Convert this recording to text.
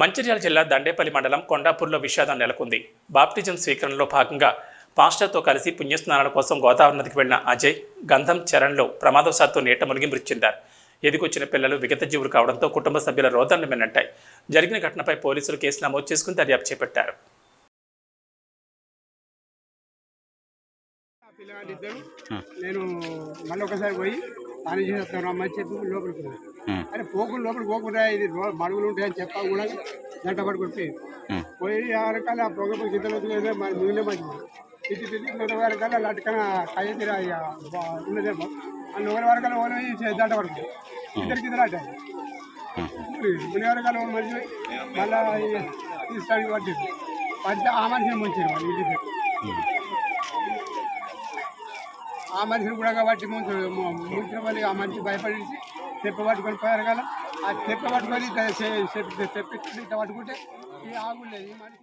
మంచిర్యాల జిల్లా దండేపల్లి మండలం కొండాపూర్లో విషాదం నెలకొంది. బాప్టిజం స్వీకరణలో భాగంగా పాస్టర్తో కలిసి పుణ్యస్నానాల కోసం గోదావరి నదికి వెళ్ళిన అజయ్ గంధం చరణ్లో ప్రమాదవశాత్తు నీట మునిగి మృతి చెందారు. ఎదిగొచ్చిన పిల్లలు విగత జీవులు కావడంతో కుటుంబ సభ్యుల రోదనలు మిన్నంటాయి జరిగిన ఘటనపై పోలీసులు కేసు నమోదు చేసుకుని దర్యాప్తు చేపట్టారు. నేను మళ్ళీ ఒకసారి పోయి స్నానం చేసి వస్తాను రమ్మని చెప్పి లోపలికి పోయాను. అరే పోకుండా లోపలికి పోకుండా ఇది మడుగులు ఉంటాయని చెప్పా కూడా గంట పోయింది పోయి ఆ రకాల ఆ పొగ పొగ వదిలేదే మరి మిగిలిన మంచిది తిట్టి తిట్టి నూట వరకల్లా లట్టుకన కయ్య తీరా ఉన్నదేమో. ఆ నూనె వరకల్లా ఓని దంట పడుతుంది ఇద్దరికి ఇద్దరు అట్ట వరకల్లా ఓ మనిషి మళ్ళీ తీసుకోవడానికి పట్టింది పడితే ఆ మనిషిని ముంచారు వాళ్ళు ఇంటికి ఆ మనిషిని కూడా కాబట్టి ముందు ముంచిన వాళ్ళు ఆ మనిషి భయపడేసి తెప్ప పట్టుకొని పోయారు కదా. ఆ తెప్ప పట్టుకొని తెప్పి తెప్పి పట్టుకుంటే ఈ ఆగులేదు ఈ మనిషి.